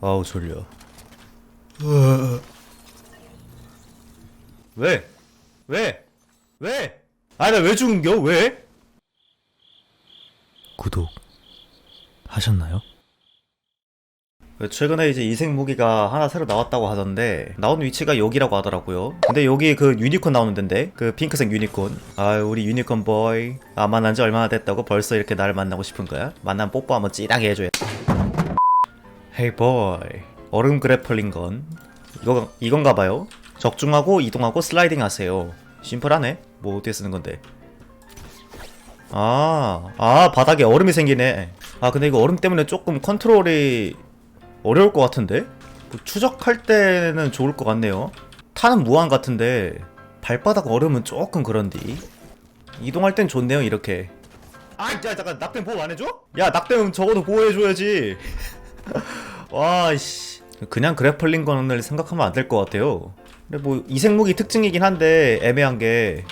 아우 졸려. 왜? 왜? 왜? 아 나 왜 죽은겨? 왜? 구독 하셨나요? 최근에 이제 이색 무기가 하나 새로 나왔다고 하던데 나온 위치가 여기라고 하더라고요 근데 여기 그 유니콘 나오는 데인데 그 핑크색 유니콘 아 우리 유니콘 보이 아 만난 지 얼마나 됐다고 벌써 이렇게 나를 만나고 싶은 거야? 만나면 뽀뽀 한번 찌하게 해줘야 헤이 보이 얼음 그래플링 건 이거 이건가 봐요 적중하고 이동하고 슬라이딩 하세요 심플하네 뭐 어떻게 쓰는 건데 아, 아, 바닥에 얼음이 생기네. 아, 근데 이거 얼음 때문에 조금 컨트롤이 어려울 것 같은데? 뭐 추적할 때는 좋을 것 같네요. 타는 무한 같은데, 발바닥 얼음은 조금 그런디. 이동할 땐 좋네요, 이렇게. 아, 야, 잠깐, 낙댐 보호 안 해줘? 야, 낙댐 적어도 보호해줘야지. 와, 씨. 그냥 그래플링 건을 생각하면 안 될 것 같아요. 근데 뭐, 이색무기 특징이긴 한데, 애매한 게,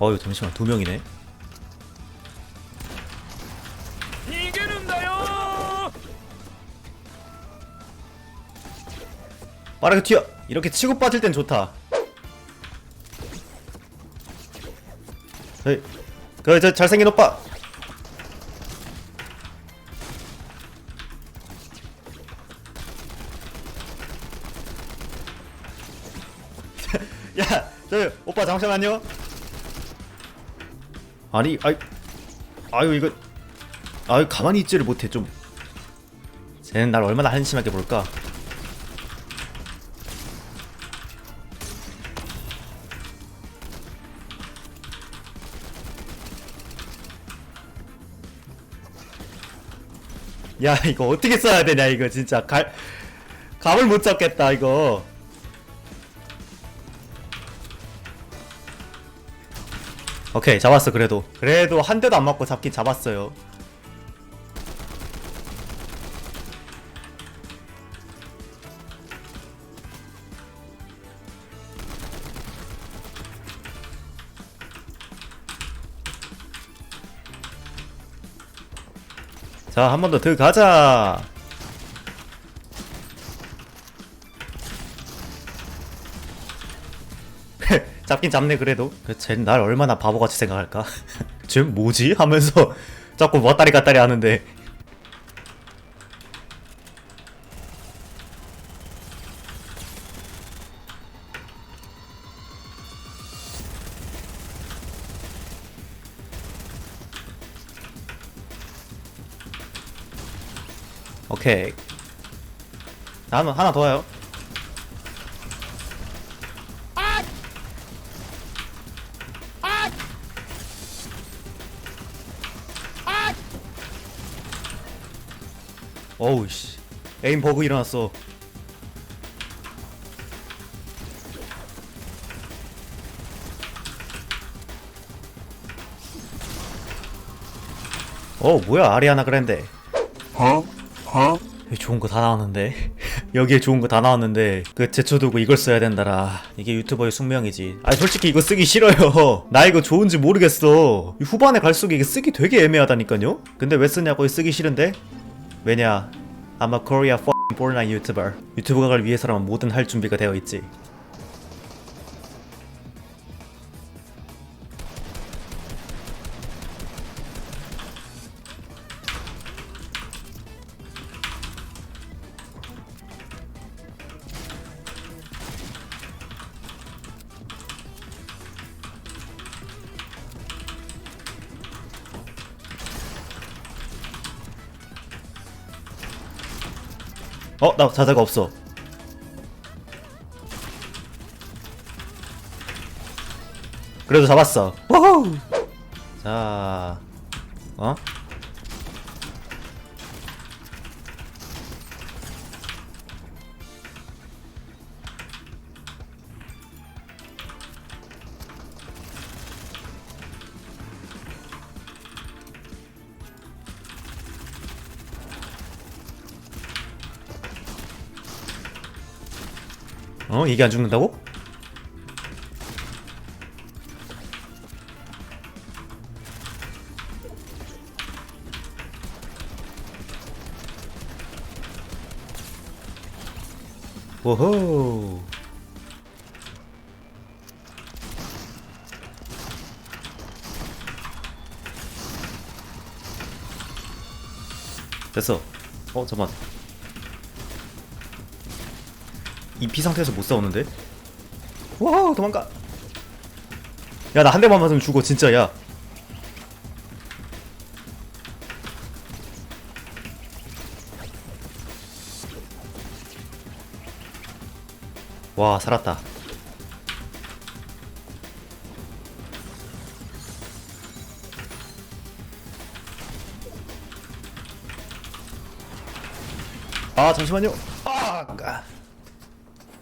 어유 잠시만 두 명이네. 빠르게 튀어. 이렇게 치고 빠질 땐 좋다. 에이, 그 저 잘생긴 오빠. 야, 저 오빠 잠시만요. 아니, 아이, 아유 이거, 아유 가만히 있지를 못해 좀. 쟤는 날 얼마나 한심하게 볼까? 야 이거 어떻게 써야 되냐 이거 진짜. 갈 감을 못 잡겠다 이거. 오케이 잡았어 그래도. 그래도 한 대도 안 맞고 잡긴 잡았어요 자 한 번 더 들어가자. 잡긴 잡네 그래도. 쟤날 얼마나 바보같이 생각할까? 쟤 뭐지? 하면서 자꾸 왔다리 갔다리 하는데 오케이. 다음은 하나 더 와요. 어우 씨. 에임 버그 일어났어. 어 뭐야. 아리아나 그랜데. 어? 어? 좋은 거 다 나왔는데. 여기에 좋은 거 다 나왔는데 그 제초 두고 이걸 써야 된다라. 이게 유튜버의 숙명이지. 아니 솔직히 이거 쓰기 싫어요. 나 이거 좋은지 모르겠어. 이 후반에 갈수록 이게 쓰기 되게 애매하다니까요? 근데 왜 쓰냐고? 쓰기 싫은데? 왜냐? 아마 코리아 f***ing born 유튜버 유튜버를 위해서라면 뭐든 할 준비가 되어 있지 어? 나 자자가 없어 그래도 잡았어 우후 자 어? 어? 이게 안 죽는다고? 오호 됐어 어 잠만 이피 상태에서 못 싸우는데? 와 도망가 야 나 한 대만 맞으면 죽어 진짜 야 와 살았다 아 잠시만요.